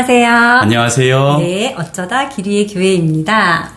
안녕하세요. 안녕하세요. 네, 어쩌다 기리의 교회입니다.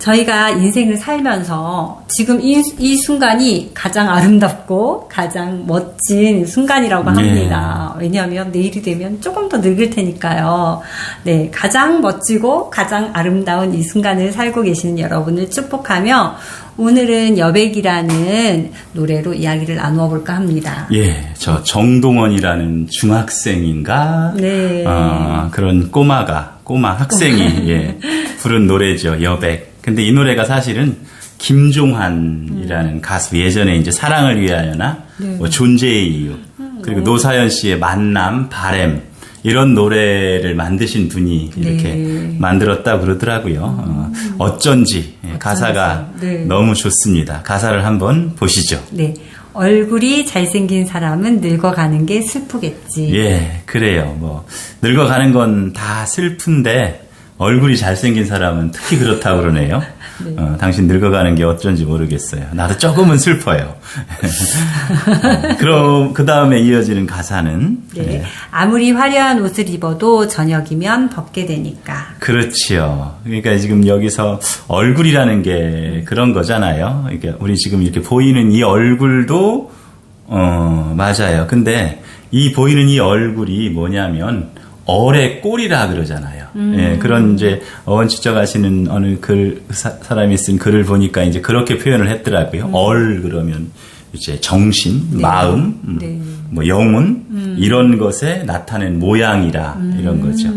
저희가 인생을 살면서 지금 이, 이 순간이 가장 아름답고 가장 멋진 순간이라고 네. 합니다. 왜냐하면 내일이 되면 조금 더 늙을 테니까요. 네, 가장 멋지고 가장 아름다운 이 순간을 살고 계시는 여러분을 축복하며 오늘은 여백이라는 노래로 이야기를 나누어 볼까 합니다. 예, 저 정동원이라는 중학생인가? 네. 어, 그런 꼬마가, 꼬마 학생이, 예, 부른 노래죠, 여백. 근데 이 노래가 사실은 김종환이라는 가수 예전에 이제 사랑을 위하여나 뭐 존재의 이유 그리고 노사연 씨의 만남 바램 이런 노래를 만드신 분이 이렇게 네. 만들었다 그러더라고요. 어, 어쩐지 예, 가사가 네. 너무 좋습니다. 가사를 한번 보시죠. 네. 얼굴이 잘생긴 사람은 늙어가는 게 슬프겠지. 예, 그래요. 뭐 늙어가는 건 다 슬픈데 얼굴이 잘생긴 사람은 특히 그렇다고 그러네요. 어, 당신 늙어가는 게 어쩐지 모르겠어요. 나도 조금은 슬퍼요. 어, 그럼 그 다음에 이어지는 가사는 네. 아무리 화려한 옷을 입어도 저녁이면 벗게 되니까. 그렇지요. 그러니까 지금 여기서 얼굴이라는 게 그런 거잖아요. 그러니까 우리 지금 이렇게 보이는 이 얼굴도 어 맞아요. 근데 이 보이는 이 얼굴이 뭐냐면 얼의 꼴이라 그러잖아요. 예, 그런 이제 어원치적 하시는 어느 글 사, 사람이 쓴 글을 보니까 이제 그렇게 표현을 했더라고요. 얼 그러면 이제 정신, 마음, 음, 네. 뭐 영혼 이런 것에 나타낸 모양이라 이런 거죠.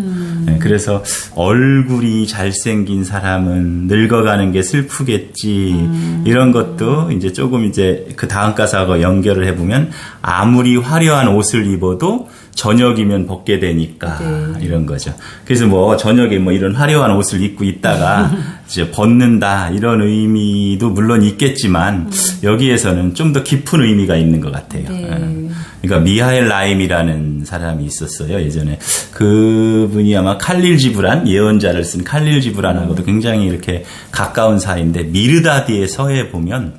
예, 그래서 얼굴이 잘생긴 사람은 늙어가는 게 슬프겠지. 이런 것도 이제 조금 이제 그 다음 가사하고 연결을 해보면 아무리 화려한 옷을 입어도 저녁이면 벗게 되니까 이런 거죠. 그래서 뭐 저녁에 뭐 이런 화려한 옷을 입고 있다가 이제 벗는다 이런 의미도 물론 있겠지만 여기에서는 좀 더 깊은 의미가 있는 것 같아요. 네. 예. 그러니까 미하엘 라임이라는 사람이 있었어요 예전에 그분이 아마 칼릴 지브란 예언자를 쓴 칼릴 지브란하고도 굉장히 이렇게 가까운 사이인데 미르다디의 서에 보면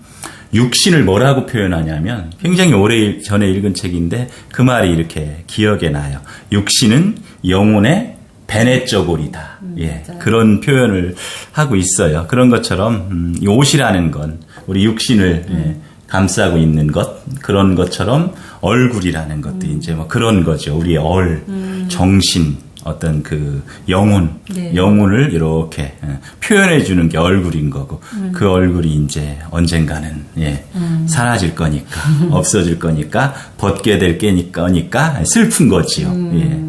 육신을 뭐라고 표현하냐면 굉장히 오래 전에 읽은 책인데 그 말이 이렇게 기억에 나요. 육신은 영혼의 베네쩌골이다. 예, 그런 표현을 하고 있어요. 그런 것처럼 음, 이 옷이라는 건 우리 육신을 예, 감싸고 있는 것 그런 것처럼 얼굴이라는 것도 이제 뭐 그런 거죠. 우리의 얼, 정신, 어떤 그 영혼, 네. 영혼을 이렇게 예, 표현해 주는 게 얼굴인 거고 그 얼굴이 이제 언젠가는 예, 사라질 거니까 없어질 거니까 벗게 될 게니까 슬픈 거지요. 예.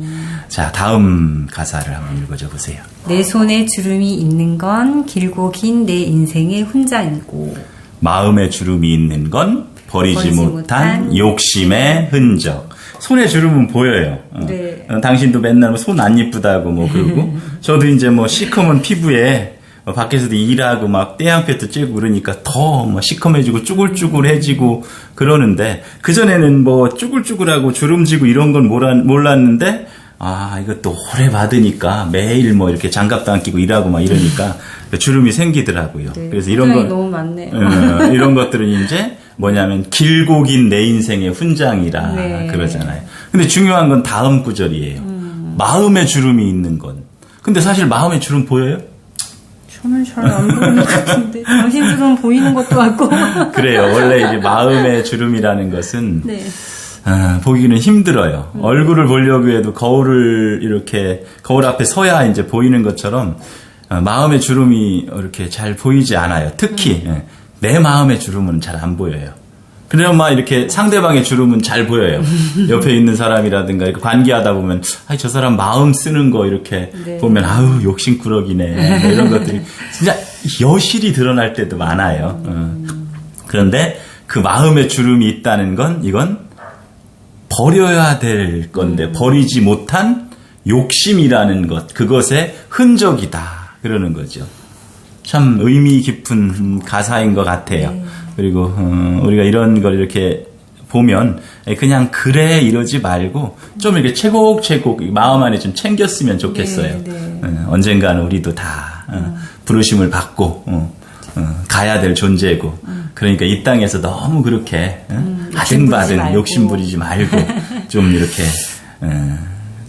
자 다음 가사를 한번 읽어줘 보세요. 내 손에 주름이 있는 건 길고 긴 내 인생의 훈장이고. 마음에 주름이 있는 건 버리지, 버리지 못한, 못한 욕심의 흔적. 손에 주름은 보여요. 어. 네. 어, 당신도 맨날 뭐손안 이쁘다고 뭐 그러고 저도 이제 뭐 시커먼 피부에 어, 밖에서도 일하고 막 떼양볕도 쬐고 그러니까 더 뭐 시커매지고 쭈글쭈글해지고 그러는데 그 전에는 뭐 쭈글쭈글하고 주름지고 이런 건 몰랐- 몰랐는데 아 이것도 오래 받으니까 매일 뭐 이렇게 장갑도 안 끼고 일하고 막 이러니까 주름이 생기더라고요. 네, 그래서 이런 거 너무 많네. 어, 이런 것들은 이제 뭐냐면 길고 긴 내 인생의 훈장이라 네. 그러잖아요. 근데 중요한 건 다음 구절이에요. 마음에 주름이 있는 건. 근데 사실 마음에 주름 보여요? 저는 잘 안 보이는 것 같은데. 당신 주름 보이는 것도 같고. 그래요. 원래 이제 마음의 주름이라는 것은 네. 아, 보기는 힘들어요. 얼굴을 보려고 해도 거울을 이렇게 거울 앞에 서야 이제 보이는 것처럼 어, 마음의 주름이 이렇게 잘 보이지 않아요. 특히 예, 내 마음의 주름은 잘 안 보여요. 막 이렇게 상대방의 주름은 잘 보여요. 옆에 있는 사람이라든가 이렇게 관계하다 보면 아이 저 사람 마음 쓰는 거 이렇게 네. 보면 아우 욕심꾸러기네 뭐 이런 것들이 진짜 여실히 드러날 때도 많아요. 어. 그런데 그 마음의 주름이 있다는 건 이건 버려야 될 건데 버리지 못한 욕심이라는 것 그것의 흔적이다 그러는 거죠. 참 의미 깊은 가사인 것 같아요. 그리고 어, 우리가 이런 걸 이렇게 보면 그냥 그래 이러지 말고 좀 이렇게 채곡채곡 마음 안에 좀 챙겼으면 좋겠어요. 네, 네. 어, 언젠가는 우리도 다 어, 부르심을 받고 어, 어, 가야 될 존재고 그러니까 이 땅에서 너무 그렇게 어, 음, 아등바등. 욕심 부리지 말고 좀 이렇게 어,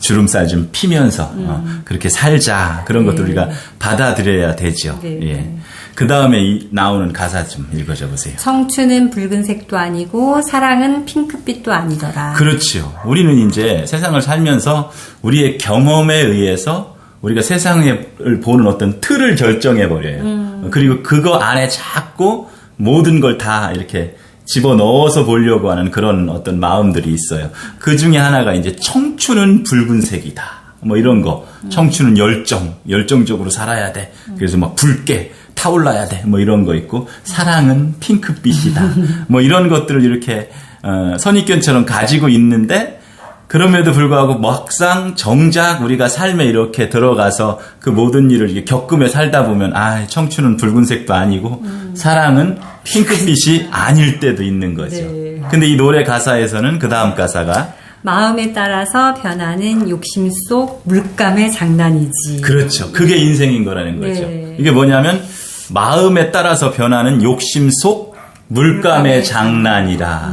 주름살 좀 피면서 어, 그렇게 살자 그런 네. 것들 우리가 받아들여야 되죠. 네. 예. 그 다음에 나오는 가사 좀 읽어줘 보세요. 청춘은 붉은색도 아니고 사랑은 핑크빛도 아니더라. 그렇죠. 우리는 이제 세상을 살면서 우리의 경험에 의해서 우리가 세상을 보는 어떤 틀을 결정해 버려요. 그리고 그거 안에 자꾸 모든 걸 다 이렇게 집어 넣어서 보려고 하는 그런 어떤 마음들이 있어요. 그 중에 하나가 이제 청춘은 붉은색이다. 뭐 이런 거. 청춘은 열정, 열정적으로 살아야 돼. 그래서 막 붉게 타올라야 돼. 뭐 이런 거 있고 사랑은 핑크빛이다. 뭐 이런 것들을 이렇게 어, 선입견처럼 가지고 있는데 그럼에도 불구하고 막상 정작 우리가 삶에 이렇게 들어가서 그 모든 일을 겪으며 살다 보면 아 청춘은 붉은색도 아니고 사랑은 핑크빛이 아닐 때도 있는 거죠. 네. 근데 이 노래 가사에서는 그 다음 가사가 마음에 따라서 변하는 욕심 속 물감의 장난이지. 그렇죠. 그게 인생인 거라는 거죠. 네. 이게 뭐냐면 마음에 따라서 변하는 욕심 속 물감의 장난이라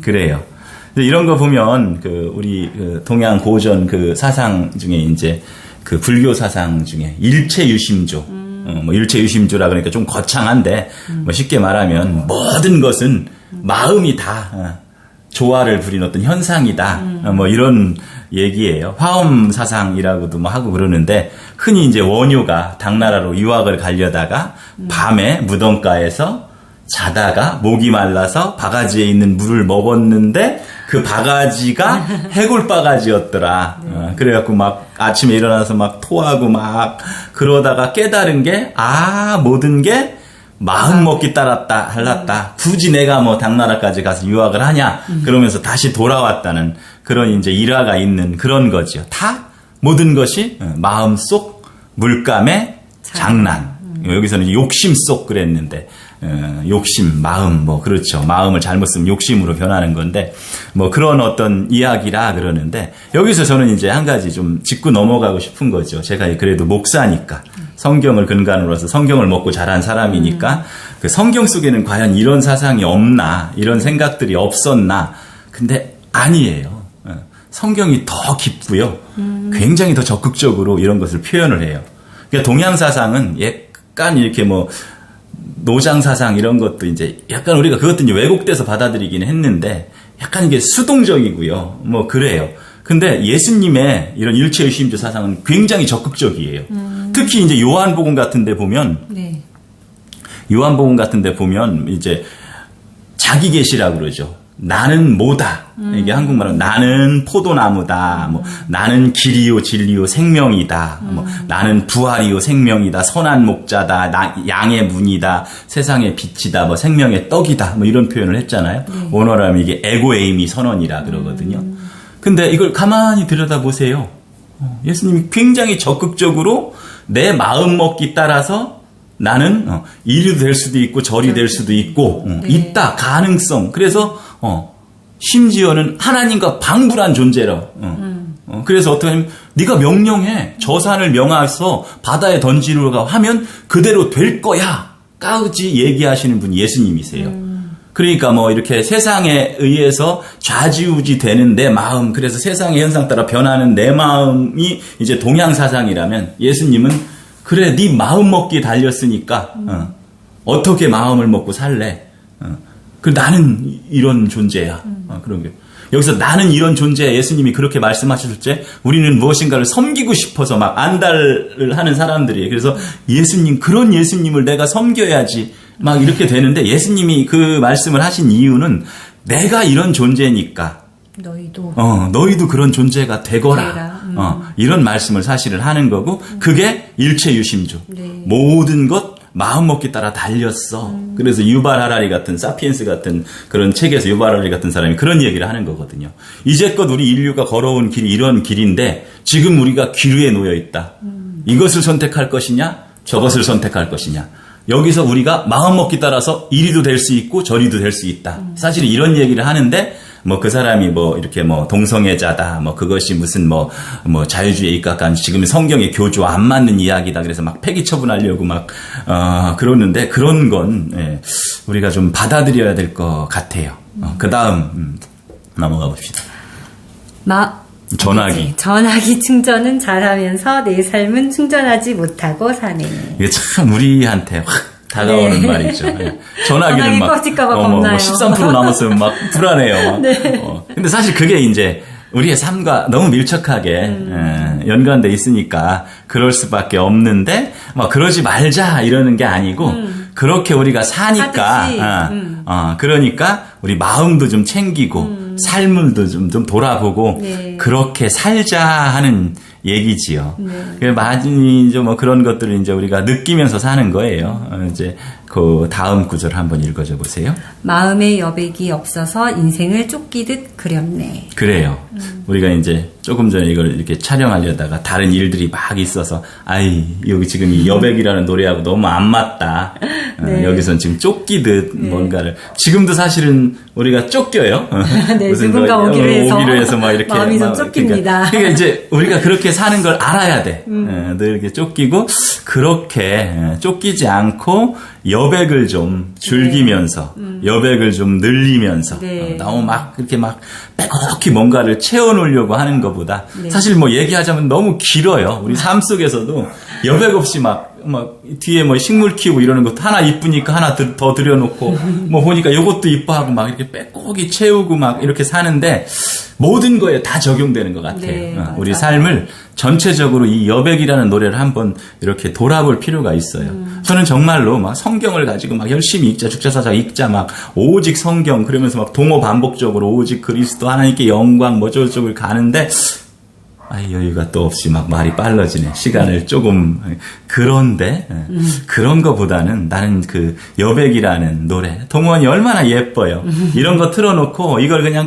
그래요. 근데 이런 거 보면 그 우리 그 동양 고전 그 사상 중에 이제 그 불교 사상 중에 일체 유심조 어, 뭐 일체 유심조라 그러니까 좀 거창한데 뭐 쉽게 말하면 모든 것은 마음이 다 어, 조화를 부린 어떤 현상이다. 어, 뭐 이런 얘기예요. 화엄 사상이라고도 뭐 하고 그러는데 흔히 이제 원효가 당나라로 유학을 가려다가 밤에 무덤가에서 자다가 목이 말라서 바가지에 있는 물을 먹었는데 그 바가지가 해골 바가지였더라. 어, 그래갖고 막 아침에 일어나서 막 토하고 막 그러다가 깨달은 게 아 모든 게 마음 먹기 따랐다 할랐다. 굳이 내가 뭐 당나라까지 가서 유학을 하냐 그러면서 다시 돌아왔다는 그런 이제 일화가 있는 그런 거죠. 다 모든 것이 어, 마음 속 물감의 장난. 여기서는 이제 욕심 속 그랬는데 어, 욕심, 마음 뭐 그렇죠. 마음을 잘못 쓰면 욕심으로 변하는 건데 뭐 그런 어떤 이야기라 그러는데 여기서 저는 이제 한 가지 좀 짚고 넘어가고 싶은 거죠. 제가 그래도 목사니까 성경을 근간으로 해서 성경을 먹고 자란 사람이니까 그 성경 속에는 과연 이런 사상이 없나 이런 생각들이 없었나 근데 아니에요. 어, 성경이 더 깊고요. 굉장히 더 적극적으로 이런 것을 표현을 해요. 그러니까 동양 사상은 약간 이렇게 뭐 노장 사상 이런 것도 이제 약간 우리가 그것도 이제 왜곡돼서 받아들이긴 했는데 약간 이게 수동적이고요. 뭐 그래요. 근데 예수님의 이런 일체의심주 사상은 굉장히 적극적이에요. 특히 이제 요한복음 같은 데 보면 네. 요한복음 같은 데 보면 이제 자기 계시라 그러죠. 나는 뭐다. 이게 한국말로 나는 포도나무다. 뭐 나는 길이요 진리요 생명이다. 뭐 나는 부활이요 생명이다. 선한 목자다. 나- 양의 문이다. 세상의 빛이다. 뭐 생명의 떡이다. 뭐 이런 표현을 했잖아요. 원어라면 이게 에고에이미 선언이라 그러거든요. 근데 이걸 가만히 들여다보세요. 어, 예수님이 굉장히 적극적으로 내 마음 먹기 따라서 나는 어, 이리도 될 수도 있고 저리 될 수도 있고 어, 네. 있다 가능성 그래서 어, 심지어는 하나님과 방불한 존재로 어. 어, 그래서 어떻게 하면 네가 명령해 저 산을 명하서 바다에 던지려고 하면 그대로 될 거야 까지 얘기하시는 분이 예수님이세요. 그러니까 뭐 이렇게 세상에 의해서 좌지우지 되는 내 마음, 그래서 세상의 현상 따라 변하는 내 마음이 이제 동양 사상이라면 예수님은 그래 네 마음 먹기 달렸으니까 어, 떻게 마음을 먹고 살래? 어, 그 나는 이런 존재야. 어, 그런 게 여기서 나는 이런 존재야. 예수님이 그렇게 말씀하셨을 때 우리는 무엇인가를 섬기고 싶어서 막 안달을 하는 사람들이에요. 그래서 예수님 그런 예수님을 내가 섬겨야지 막 이렇게 되는데 예수님이 그 말씀을 하신 이유는 내가 이런 존재니까 너희도 어, 너희도 그런 존재가 되거라. 음. 어, 이런 말씀을 사실은 하는 거고, 그게 일체유심주. 네. 모든 것 마음 먹기 따라 달렸어. 음. 그래서 유발 하라리 같은 사피엔스 같은 그런 책에서 유발 하라리 같은 사람이 그런 얘기를 하는 거거든요. 이제껏 우리 인류가 걸어온 길이 이런 길인데 지금 우리가 기류에 놓여 있다. 음. 이것을 선택할 것이냐, 저것을 선택할 것이냐. 여기서 우리가 마음 먹기 따라서 이리도 될 수 있고 저리도 될 수 있다. 사실 이런 얘기를 하는데 뭐 그 사람이 뭐 이렇게 뭐 동성애자다 뭐 그것이 무슨 뭐 뭐 자유주의에 입각한 지금 성경의 교주와 안 맞는 이야기다 그래서 막 폐기 처분하려고 막 어, 그러는데 그런 건 예, 우리가 좀 받아들여야 될 것 같아요. 어, 그 다음 음, 넘어가 봅시다. 마, 전화기. 전화기 충전은 잘하면서 내 삶은 충전하지 못하고 사네. 이게 참 우리한테 확 다가오는 네. 말이죠. 예. 전화기는 전화기 막 어, 뭐, 뭐 겁나요. 13% 남았으면 막 불안해요. 막. 네. 어, 근데 사실 그게 이제 우리의 삶과 너무 밀접하게 음. 예, 연관돼 있으니까 그럴 수밖에 없는데 뭐 그러지 말자 이러는 게 아니고 그렇게 우리가 사니까 음. 어, 음. 어, 그러니까 우리 마음도 좀 챙기고 삶을도 좀, 좀 돌아보고 네. 그렇게 살자 하는 얘기지요. 네. 그 많이 이제 뭐 그런 것들을 이제 우리가 느끼면서 사는 거예요. 어, 이제 그 다음 구절 한번 읽어줘 보세요. 마음의 여백이 없어서 인생을 쫓기듯 그렸네. 그래요. 음. 우리가 이제 조금 전에 이걸 이렇게 촬영하려다가 다른 일들이 막 있어서 아이 여기 지금 이 여백이라는 노래하고 너무 안 맞다. 어, 네. 여기선 지금 쫓기듯 뭔가를 지금도 사실은 우리가 쫓겨요. 네, 무슨 누군가 뭐, 오기로 어, 해서 오기로 해서 막 이렇게 마음이 좀막 쫓깁니다. 그러니까, 그러니까 이제 우리가 그렇게 사는 걸 알아야 돼. 음. 예, 늘 이렇게 쫓기고 그렇게 예, 쫓기지 않고 여백을 좀 즐기면서 여백을 좀 늘리면서 음. 네. 어, 너무 막 이렇게 막 빼곡히 뭔가를 채워놓으려고 하는 것보다 네. 사실 뭐 얘기하자면 너무 길어요. 우리 삶 속에서도 여백 없이 막, 막 뒤에 뭐 식물 키우고 이러는 것도 하나 이쁘니까 하나 들- 더 들여놓고 뭐 보니까 요것도 이뻐하고 막 이렇게 빼곡히 채우고 막 이렇게 사는데 모든 거에 다 적용되는 것 같아요. 네, 어. 우리 삶을 전체적으로 이 여백이라는 노래를 한번 이렇게 돌아볼 필요가 있어요. 음. 저는 정말로 막 성경을 가지고 막 열심히 읽자, 죽자사자 읽자, 막 오직 성경 그러면서 막 동호 반복적으로 오직 그리스도 하나님께 영광 뭐 저쪽을 가는데 아 여유가 또 없이 막 말이 빨라지네. 시간을 조금 그런데 예, 그런 거보다는 나는 그 여백이라는 노래 동원이 얼마나 예뻐요. 이런 거 틀어놓고 이걸 그냥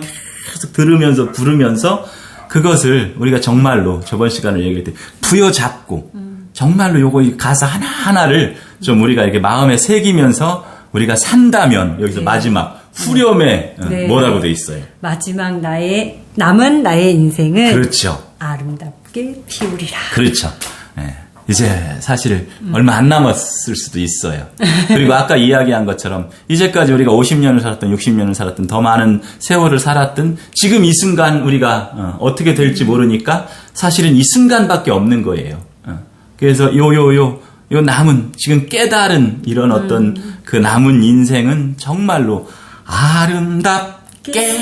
계속 들으면서 부르면서 그것을 우리가 정말로 저번 시간에 얘기할 때 부여잡고 정말로 요거 이 가사 하나 하나를 좀 우리가 이렇게 마음에 새기면서 우리가 산다면 여기서 네. 마지막 후렴에 어, 네. 뭐라고 돼 있어요. 마지막 나의 남은 나의 인생을 그렇죠. 아름답게 피우리라. 그렇죠. 예. 이제 사실 얼마 안 남았을 수도 있어요. 그리고 아까 이야기한 것처럼 이제까지 우리가 50년을 살았던 60년을 살았던 더 많은 세월을 살았던 지금 이 순간 우리가 어, 떻게 될지 모르니까 사실은 이 순간밖에 없는 거예요. 어. 그래서 요요 요 요 남은 지금 깨달은 이런 어떤 그 남은 인생은 정말로 아름답게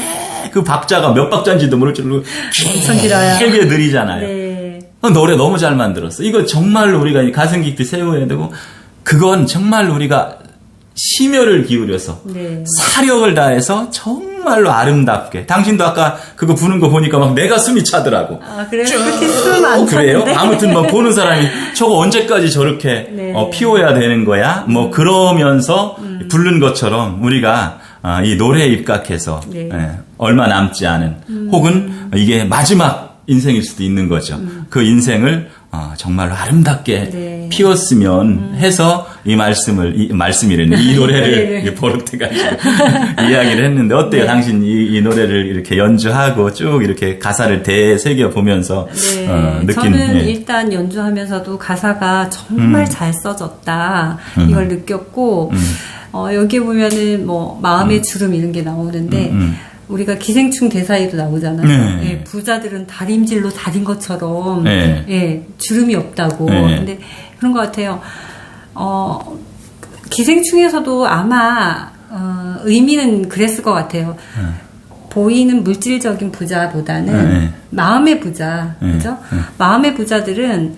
그 박자가 몇 박자인지도 모를 정도로 엄청 길어요. 길게 느리잖아요. 네. 어, 노래 너무 잘 만들었어. 이거 정말로 우리가 이 가슴 깊이 세워야 되고, 그건 정말로 우리가 심혈을 기울여서, 네. 사력을 다해서 정말로 아름답게. 당신도 아까 그거 부는 거 보니까 막 내가 숨이 차더라고. 아, 그래요? 그렇게 숨안 어, 그래요? 아무튼 뭐 보는 사람이 저거 언제까지 저렇게 네. 어, 피워야 되는 거야? 뭐 그러면서 부른 것처럼 우리가 아, 이 노래에 입각해서 네. 예, 얼마 남지 않은 혹은 이게 마지막 인생일 수도 있는 거죠. 그 인생을 어, 정말로 아름답게 네. 피웠으면 해서 이 말씀을 이 말씀이라는 이 노래를 네. 버릇해가지고 이야기를 했는데 어때요? 당신 이, 이 노래를 이렇게 연주하고 쭉 이렇게 가사를 되새겨 보면서 네, 어, 느낀 저는 예. 일단 연주하면서도 가사가 정말 잘 써졌다 이걸 느꼈고 어, 여기 보면은 뭐 마음의 주름 이런 게 나오는데 음, 음. 우리가 기생충 대사에도 나오잖아요. 네. 예, 부자들은 다림질로 다린 것처럼 네. 예, 주름이 없다고. 네. 근데 그런 것 같아요. 어, 기생충에서도 아마 어, 의미는 그랬을 것 같아요. 보이는 물질적인 부자보다는 네. 마음의 부자, 네. 그죠? 마음의 부자들은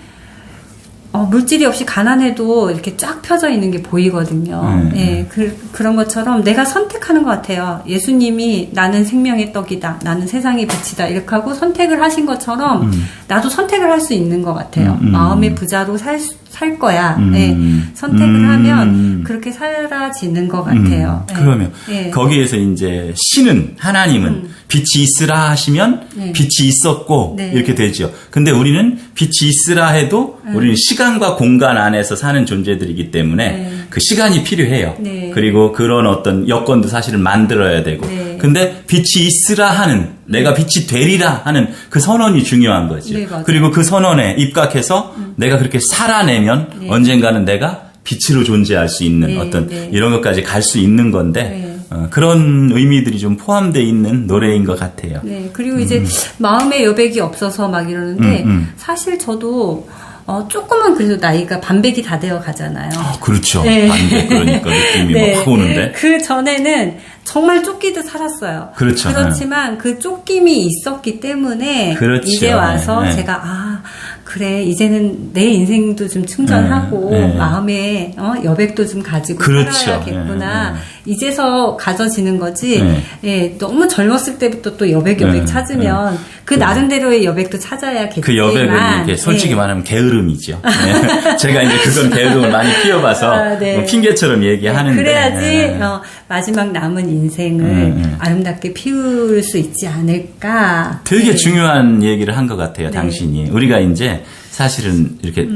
어, 물질이 없이 가난해도 이렇게 쫙 펴져 있는 게 보이거든요. 네. 예, 그, 그런 것처럼 내가 선택하는 것 같아요. 예수님이 나는 생명의 떡이다. 나는 세상의 빛이다. 이렇게 하고 선택을 하신 것처럼 나도 선택을 할 수 있는 것 같아요. 음, 음. 마음의 부자로 살, 수- 살 거야. 음. 예, 선택을 음. 하면 그렇게 사라지는 것 같아요. 음, 예. 그러면 예. 거기에서 이제 신은 하나님은 빛이 있으라 하시면 네. 빛이 있었고 네. 이렇게 되죠. 근데 우리는 빛이 있으라 해도 우리는 시간과 공간 안에서 사는 존재들이기 때문에 네. 그 시간이 필요해요. 네. 그리고 그런 어떤 여건도 사실은 만들어야 되고. 네. 근데 빛이 있으라 하는 내가 빛이 되리라 하는 그 선언이 중요한 거지. 네. 그리고 그 선언에 입각해서 내가 그렇게 살아내면 네. 언젠가는 내가 빛으로 존재할 수 있는 네, 어떤 네. 이런 것까지 갈 수 있는 건데 네. 어, 그런 의미들이 좀 포함되어 있는 노래인 것 같아요. 네, 그리고 이제 마음의 여백이 없어서 막 이러는데 음, 음. 사실 저도 어, 조금은 그래도 나이가 반백이 다 되어 가잖아요. 아, 그렇죠. 네. 반대 그러니까 느낌이 네. 막 오는데. 그 전에는 정말 쫓기듯 살았어요. 그렇죠. 그렇지만 그 쫓김이 있었기 때문에 그렇죠. 이제 와서 네, 네. 제가 아 그래 이제는 내 인생도 좀 충전하고 네, 네. 마음에 어, 여백도 좀 가지고 그렇죠. 살아야겠구나. 네, 이제서 가져지는 거지. 네. 예, 너무 젊었을 때부터 또 여백 여백 네, 찾으면 그 나름대로의 여백도 찾아야겠지만 그 여백은 이게 솔직히 예. 말하면 게으름이죠. 네. 제가 이제 그건 게으름을 많이 피워봐서 아, 네. 뭐 핑계처럼 얘기하는데. 그래야지 네. 어, 마지막 남은 인생을. 아름답게 피울 수 있지 않을까. 되게 네. 중요한 얘기를 한 것 같아요, 당신이. 우리가 이제 사실은 이렇게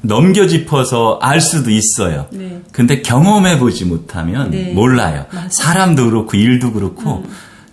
넘겨 짚어서 알 수도 있어요. 네. 근데 경험해 보지 못하면 네. 몰라요. 사람도 그렇고 일도 그렇고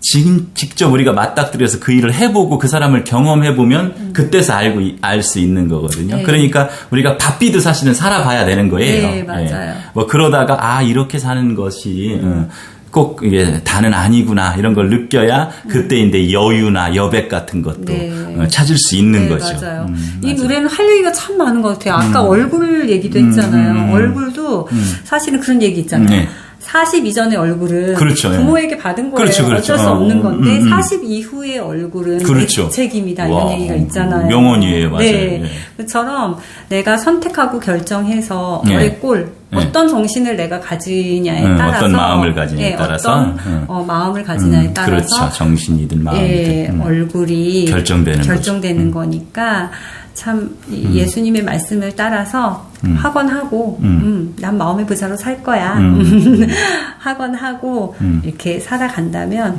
진- 직접 우리가 맞닥뜨려서 그 일을 해보고 그 사람을 경험해 보면 그때서 알고 알 수 있는 거거든요. 네. 그러니까 우리가 바삐도 사실은 살아봐야 되는 거예요. 네, 맞아요. 예. 뭐 그러다가 아 이렇게 사는 것이 어, 꼭 이게 다는 아니구나 이런 걸 느껴야 그때인데 여유나 여백 같은 것도 네. 어, 찾을 수 있는 네, 거죠. 맞아요. 음, 이 맞아요. 노래는 할 얘기가 참 많은 것 같아요. 아까 얼굴 얘기도 했잖아요. 음, 음, 음. 얼굴도 사실은 그런 얘기 있잖아요. 네. 40 이전의 얼굴은 그렇죠, 예. 부모에게 받은 거예요. 그렇죠, 그렇죠. 어쩔 수 어, 없는 건데 음, 음. 40 이후의 얼굴은 그렇죠. 내 책임이다 와, 이런 얘기가 있잖아요. 명언이에요, 맞아요. 네. 예. 그처럼 내가 선택하고 결정해서 네. 너의 꼴 네. 어떤 정신을 내가 가지냐에 음, 따라서 어떤 마음을 가지냐에 예, 따라서, 어떤 음. 어, 마음을 가지냐에 음, 따라서 그렇죠. 정신이든 마음이든. 예, 음. 얼굴이 결정되는 음. 결정되는 거니까 참이 예수님의 말씀을 따라서 학원하고 음, 난 마음의 부자로 살 거야 음. 학원하고 음. 이렇게 살아간다면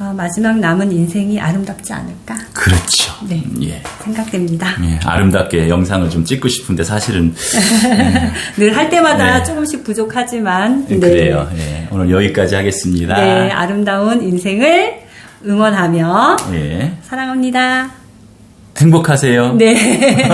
어, 마지막 남은 인생이 아름답지 않을까 그렇죠. 네. 예. 생각됩니다. 예, 아름답게 영상을 좀 찍고 싶은데 사실은 늘할 때마다 네. 조금씩 부족하지만 네. 그래요. 예, 오늘 여기까지 하겠습니다. 네, 아름다운 인생을 응원하며 예. 사랑합니다. 행복하세요. 네.